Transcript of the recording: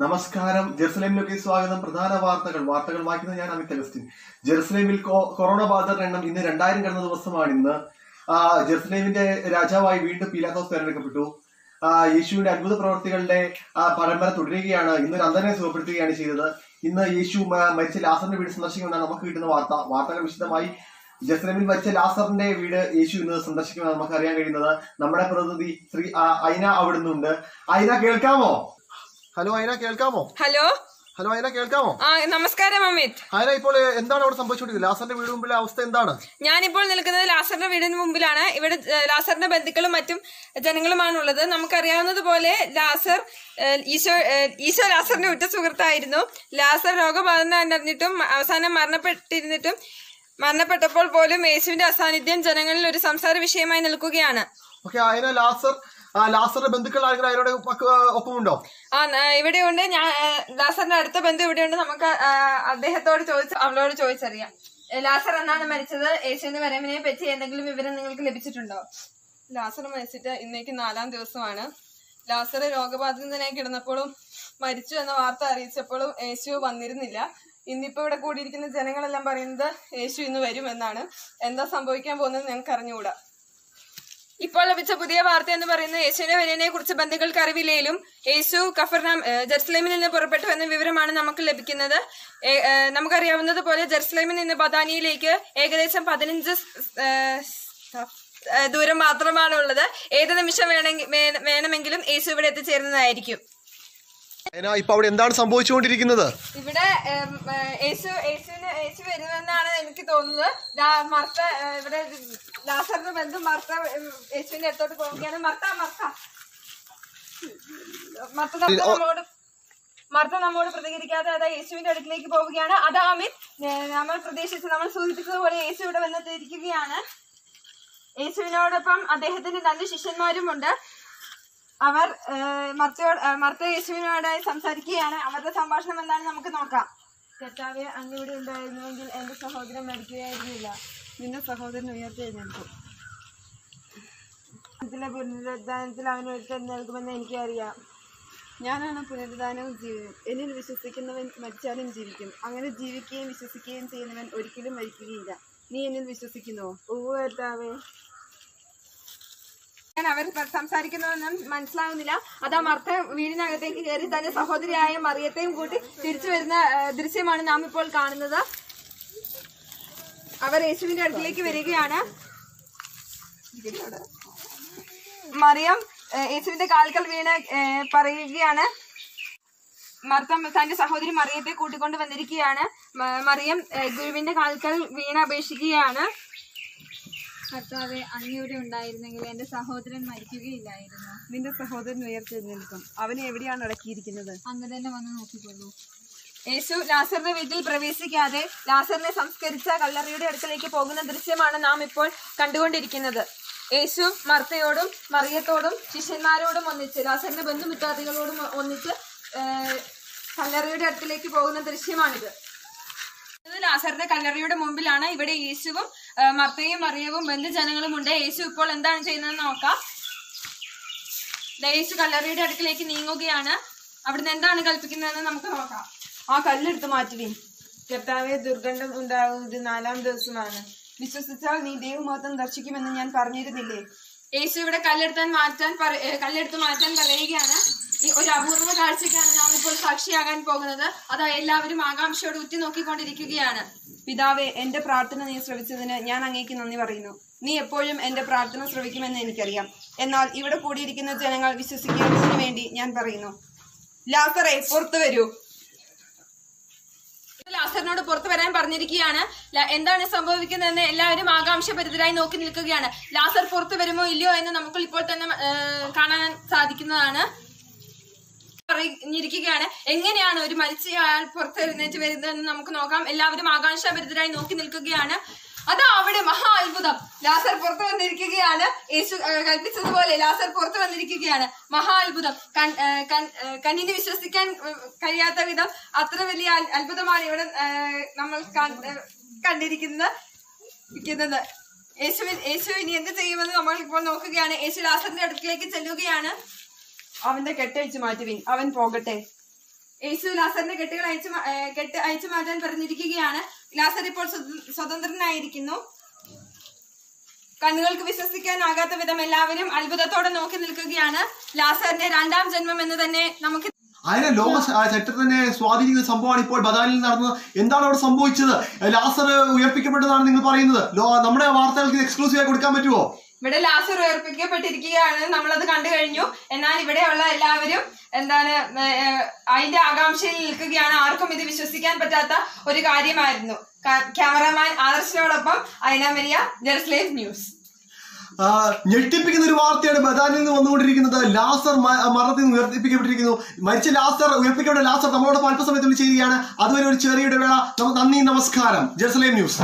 നമസ്കാരം. ജെറുസലേമിലേക്ക് സ്വാഗതം. പ്രധാന വാർത്തകൾ. വാർത്തകൾ വായിക്കുന്നത് ഞാൻ അമിത് അഗസ്റ്റിൻ. ജെറുസലേമിൽ കൊറോണ ബാധിതരുടെ എണ്ണം ഇന്ന് രണ്ടായിരം കടന്ന ദിവസമാണ് ഇന്ന്. ജെറുസലേമിന്റെ രാജാവായി വീണ്ടും പീലാത്തോസ് തെരഞ്ഞെടുക്കപ്പെട്ടു. യേശുവിന്റെ അത്ഭുത പ്രവർത്തികളുടെ പരമ്പര തുടരുകയാണ്. ഇന്ന് ഒരു സുഖപ്പെടുത്തുകയാണ് ചെയ്തത്. ഇന്ന് യേശു മരിച്ച ലാസറിന്റെ വീട് സന്ദർശിക്കുമെന്നാണ് നമുക്ക് കിട്ടുന്ന വാർത്ത. വാർത്തകൾ വിശദമായി ജെറുസലേമിൽ മരിച്ച ലാസറിന്റെ വീട് യേശു ഇന്ന് സന്ദർശിക്കുമെന്ന് നമുക്ക് അറിയാൻ കഴിയുന്നത്. നമ്മുടെ പ്രതിനിധി ശ്രീ ഐന അവിടുന്നുണ്ട്. ഐന കേൾക്കാമോ? ഹലോ ഐന കേൾക്കാമോ? ഹലോ? ഹലോ ഐന കേൾക്കാമോ? ആ നമസ്കാരം അമിത്. അയന ഇപ്പോൾ എന്താണ് അവിടെ സംഭവിച്ചുകൊണ്ടിരിക്കുന്നത്? ലാസറിന്റെ വീട് മുമ്പിലെ അവസ്ഥ എന്താണ്? ഞാനിപ്പോൾ നിൽക്കുന്നത് ലാസറിന്റെ വീടിന് മുമ്പിലാണ്. ഇവിടെ ലാസറിന്റെ ബന്ധുക്കളും മറ്റും ജനങ്ങളുമാണ് ഉള്ളത് നമുക്കറിയാവുന്നതുപോലെ ലാസർ ഈശോ ഈശോ ലാസറിന്റെ ഉറ്റ സുഹൃത്തായിരുന്നു. ലാസർ രോഗബാധിതനായിരുന്നിട്ടും അവസാനം മരണപ്പെട്ടിരുന്നിട്ടും മരണപ്പെട്ടപ്പോൾ പോലും യേശുവിന്റെ അസാന്നിധ്യം ജനങ്ങളിൽ ഒരു സംസാര വിഷയമായി നിൽക്കുകയാണ്. ഓക്കെ ഐന ലാസർ ലാസറിന്റെ ബന്ധുക്കൾ ആരെങ്കിലും അതിനോട് ഒപ്പമുണ്ടോ? ആ ഇവിടെ ഉണ്ട് ഞാൻ ലാസറിന്റെ അടുത്ത ബന്ധു ഇവിടെ ഉണ്ട് നമുക്ക് അദ്ദേഹത്തോട് ചോദിച്ച അവളോട് ചോദിച്ചറിയാം. ലാസർ എന്നാണ് മരിച്ചത്? യേശുവിന്റെ വരവിനെ പറ്റി എന്തെങ്കിലും വിവരം നിങ്ങൾക്ക് ലഭിച്ചിട്ടുണ്ടോ? ലാസർ മരിച്ചിട്ട് ഇന്നേക്ക് നാലാം ദിവസമാണ്. ലാസർ രോഗബാധിതനായി കിടന്നപ്പോഴും മരിച്ചു എന്ന വാർത്ത അറിയിച്ചപ്പോഴും യേശു വന്നിരുന്നില്ല. ഇന്നിപ്പോ ഇവിടെ കൂടിയിരിക്കുന്ന ജനങ്ങളെല്ലാം പറയുന്നത് യേശു ഇന്ന് വരും എന്നാണ്. എന്താ സംഭവിക്കാൻ പോകുന്നത് ഞങ്ങൾക്ക് അറിഞ്ഞുകൂടാ ഇപ്പോൾ ലഭിച്ച പുതിയ വാർത്ത എന്ന് പറയുന്നത് യേശുവിന്റെ വരനെ കുറിച്ച് ബന്ധുക്കൾക്ക് അറിവില്ലേലും യേശു കഫർനാം ജെറുസലേമിൽ നിന്ന് പുറപ്പെട്ടു എന്ന വിവരമാണ് നമുക്ക് ലഭിക്കുന്നത്. നമുക്കറിയാവുന്നത് പോലെ ജെറുസലേമിൽ നിന്ന് ബദാനിയിലേക്ക് ഏകദേശം പതിനഞ്ച് ദൂരം മാത്രമാണ് ഉള്ളത്. ഏത് നിമിഷം വേണമെങ്കിൽ വേണമെങ്കിലും യേശു ഇവിടെ എത്തിച്ചേരുന്നതായിരിക്കും. ഇപ്പൊ അവിടെ എന്താണ് സംഭവിച്ചുകൊണ്ടിരിക്കുന്നത്? ഇവിടെ യേശു യേശുവിന് യേശു വരുമെന്നാണ് എനിക്ക് തോന്നുന്നത് മർത്ത ഇവിടെ ലാസറിന്റെ ബന്ധു മർത്ത യേശുവിന്റെ അടുത്തോട്ട് പോവുകയാണ്. മർത്ത മർത്ത. മർത്ത നമ്മളോട് നമ്മോട് മർത്ത നമ്മോട് പ്രതികരിക്കാതെ അതാ യേശുവിന്റെ അടുക്കിലേക്ക് പോവുകയാണ്. അതാ അമിത് നമ്മൾ പ്രതീക്ഷിച്ച് നമ്മൾ സൂചിപ്പിച്ചതുപോലെ യേശു ഇവിടെ വന്നിട്ടിരിക്കുകയാണ് യേശുവിനോടൊപ്പം അദ്ദേഹത്തിന്റെ രണ്ട് ശിഷ്യന്മാരുമുണ്ട്. അവർ മർത്തയോട് മർത്ത യേശുവിനോടായി സംസാരിക്കുകയാണ്. അവരുടെ സംഭാഷണം എന്താണെന്ന് നമുക്ക് നോക്കാം. കർത്താവെ അങ്ങ് ഇവിടെ ഉണ്ടായിരുന്നുവെങ്കിൽ എന്റെ സഹോദരൻ മരിക്കുകയായിരുന്നില്ല. നിന്റെ സഹോദരൻ ഉയർത്തെഴുന്നേൽക്കും. ഇതിലെ പുനരുദ്ധാനത്തിൽ അവൻ ഉയർത്തെഴുന്നേൽക്കുമെന്ന് എനിക്കറിയാം. ഞാനാണ് പുനരുദ്ധാനവും ജീവനും എന്നിൽ വിശ്വസിക്കുന്നവൻ മരിച്ചാലും ജീവിക്കും. അങ്ങനെ ജീവിക്കുകയും വിശ്വസിക്കുകയും ചെയ്യുന്നവൻ ഒരിക്കലും മരിക്കുകയില്ല. നീ എന്നിൽ വിശ്വസിക്കുന്നുവോ ഓ കർത്താവേ ഞാൻ അവർ സംസാരിക്കുന്നതൊന്നും മനസ്സിലാവുന്നില്ല. അതാ മർത്ത വീടിനകത്തേക്ക് കയറി തന്റെ സഹോദരിയായ മറിയത്തെയും കൂട്ടി തിരിച്ചു വരുന്ന ദൃശ്യമാണ് നാം ഇപ്പോൾ കാണുന്നത്. അവർ യേശുവിന്റെ അടുത്തേക്ക് വരികയാണ്. മറിയം യേശുവിന്റെ കാൽക്കൽ വീണ് ആ, പറയുകയാണ്. മർത്തം തന്റെ സഹോദരി മറിയത്തെ കൂട്ടിക്കൊണ്ട് വന്നിരിക്കുകയാണ്. മറിയം ഗുരുവിന്റെ കാൽക്കൽ വീണ് അപേക്ഷിക്കുകയാണ് കർത്താവെ അങ്ങയുടെ ഉണ്ടായിരുന്നെങ്കിൽ എന്റെ സഹോദരൻ മരിക്കുകയില്ലായിരുന്നു. നിന്റെ സഹോദരൻ ഉയർത്തെഴുന്നേൽക്കും. അവനെ എവിടെയാണ് അടക്കിയിരിക്കുന്നത്? അങ്ങ് തന്നെ വന്ന് നോക്കിക്കൊള്ളൂ. യേശു ലാസറിന്റെ വീട്ടിൽ പ്രവേശിക്കാതെ ലാസറിനെ സംസ്കരിച്ച കല്ലറിയുടെ അടുത്തേക്ക് പോകുന്ന ദൃശ്യമാണ് നാം ഇപ്പോൾ കണ്ടുകൊണ്ടിരിക്കുന്നത്. യേശു മർത്തയോടും മറിയത്തോടും ശിഷ്യന്മാരോടും ഒന്നിച്ച് ലാസറിന്റെ ബന്ധുമിത്രാദികളോടും ഒന്നിച്ച് കല്ലറിയുടെ അടുക്കിലേക്ക് പോകുന്ന ദൃശ്യമാണിത്. ലാസറിന്റെ കല്ലറിയുടെ മുമ്പിലാണ്. ഇവിടെ യേശുവും മർത്തയും മറിയവും ബന്ധുജനങ്ങളും ഉണ്ട് യേശു ഇപ്പോൾ എന്താണ് ചെയ്യുന്നതെന്ന് നോക്കാം. യേശു കല്ലറിയുടെ അടുക്കിലേക്ക് നീങ്ങുകയാണ്. അവിടുന്ന് എന്താണ് കൽപ്പിക്കുന്നതെന്ന് നമുക്ക് നോക്കാം. ആ കല്ലെടുത്ത് മാറ്റുവിൻ. കർത്താവെ ദുർഗന്ധം ഉണ്ടാകും ഇത് നാലാം ദിവസമാണ്. വിശ്വസിച്ചാൽ നീ ദൈവമഹത്വം ദർശിക്കുമെന്ന് ഞാൻ പറഞ്ഞിരുന്നില്ലേ? യേശു ഇവിടെ കല്ലെടുത്താൻ മാറ്റാൻ കല്ലെടുത്ത് മാറ്റാൻ പറയുകയാണ്. ഒരു അപൂർവ കാഴ്ചയ്ക്കാണ് നാം ഇപ്പോൾ സാക്ഷിയാകാൻ പോകുന്നത്. അതാ എല്ലാവരും ആകാംക്ഷയോട് ഉറ്റുനോക്കിക്കൊണ്ടിരിക്കുകയാണ് പിതാവെ എന്റെ പ്രാർത്ഥന നീ ശ്രവിച്ചതിന് ഞാൻ അങ്ങേക്ക് നന്ദി പറയുന്നു. നീ എപ്പോഴും എന്റെ പ്രാർത്ഥന ശ്രവിക്കുമെന്ന് എനിക്കറിയാം. എന്നാൽ ഇവിടെ കൂടിയിരിക്കുന്ന ജനങ്ങൾ വിശ്വസിക്കുന്നതിന് വേണ്ടി ഞാൻ പറയുന്നു. ലാസറെ പുറത്തു വരൂ. ലാസറിനോട് പുറത്തു വരാൻ പറഞ്ഞിരിക്കുകയാണ്. എന്താണ് സംഭവിക്കുന്നതെന്ന് എല്ലാവരും ആകാംക്ഷഭരിതരായി നോക്കി നിൽക്കുകയാണ്. ലാസർ പുറത്തു വരുമോ ഇല്ലയോ എന്ന് നമുക്ക് ഇപ്പോൾ തന്നെ കാണാൻ സാധിക്കുന്നതാണ്. പറഞ്ഞിരിക്കുകയാണ്. എങ്ങനെയാണ് ഒരു മരിച്ചയാൾ പുറത്തെഴുന്നേറ്റ് വരുന്നതെന്ന് നമുക്ക് നോക്കാം. എല്ലാവരും ആകാംക്ഷാഭരിതരായി നോക്കി നിൽക്കുകയാണ്. അതാ അവിടെ മഹാ അത്ഭുതം. ലാസർ പുറത്തു വന്നിരിക്കുകയാണ്. യേശു കൽപ്പിച്ചതുപോലെ ലാസർ പുറത്തു വന്നിരിക്കുകയാണ്. മഹാ അത്ഭുതം. കൺ- കൺ- കണ്ണിന് വിശ്വസിക്കാൻ കഴിയാത്ത വിധം അത്ര വലിയ അത്ഭുതമാണ് ഇവിടെ നമ്മൾ കണ്ടിരിക്കുന്നത് യേശുവിൻ യേശു ഇനി എന്ത് ചെയ്യുമെന്ന് നമ്മൾ ഇപ്പോൾ നോക്കുകയാണ്. യേശു ലാസറിന്റെ അടുക്കിലേക്ക് ചെല്ലുകയാണ്. അവന്റെ കെട്ടഴിച്ചു മാറ്റുവിൻ. അവൻ പോകട്ടെ. യേശു ലാസറിന്റെ കെട്ടുകൾ അയച്ചു കെട്ട് അയച്ചു മാറ്റാൻ പറഞ്ഞിരിക്കുകയാണ്. ലാസർ ഇപ്പോൾ സ്വതന്ത്രനായിരിക്കുന്നു. കണ്ണുകൾക്ക് വിശ്വസിക്കാനാകാത്ത വിധം എല്ലാവരും അത്ഭുതത്തോടെ നോക്കി നിൽക്കുകയാണ് ലാസറിന്റെ രണ്ടാം ജന്മം എന്ന് തന്നെ നമുക്ക് അതിനെ ലോക ചരിത്രത്തിനെ സ്വാധീനിക്കുന്ന സംഭവമാണ് ഇപ്പോൾ ബദാനിൽ നടന്നത്. എന്താണ് അവിടെ സംഭവിച്ചത്? ലാസർ ഉയർപ്പിക്കപ്പെട്ടതാണ് നിങ്ങൾ പറയുന്നത്. നമ്മുടെ വാർത്തകൾക്ക് എക്സ്ക്ലൂസീവ് ആയി കൊടുക്കാൻ പറ്റുമോ? ഇവിടെ ലാസർ ഉയർപ്പിക്കപ്പെട്ടിരിക്കുകയാണ്. നമ്മളത് കണ്ടു കഴിഞ്ഞു. എന്നാൽ ഇവിടെയുള്ള എല്ലാവരും എന്താണ് അതിന്റെ ആകാംക്ഷയിൽ നിൽക്കുകയാണ്. ആർക്കും ഇത് വിശ്വസിക്കാൻ പറ്റാത്ത ഒരു കാര്യമായിരുന്നു. ക്യാമറമാൻ ആദർശിനോടൊപ്പം അയന മരിയ ജെറുസലേം ന്യൂസ്. ഞെട്ടിപ്പിക്കുന്ന ഒരു വാർത്തയാണ് ബദാനിൽ നിന്ന് വന്നുകൊണ്ടിരിക്കുന്നത്. ലാസർ മരണത്തിൽ നിന്ന് ഉയർത്തിപ്പിക്കപ്പെട്ടിരിക്കുന്നു. മരിച്ച ലാസർ ഉയർപ്പിക്കപ്പെട്ട ലാസർ നമ്മളോടൊപ്പം അല്പസമയത്തുള്ളിൽ ചെയ്യുകയാണ് അതുവരെ ഒരു ചെറിയ ഇടവേള. നന്ദി നമസ്കാരം. Jerusalem news.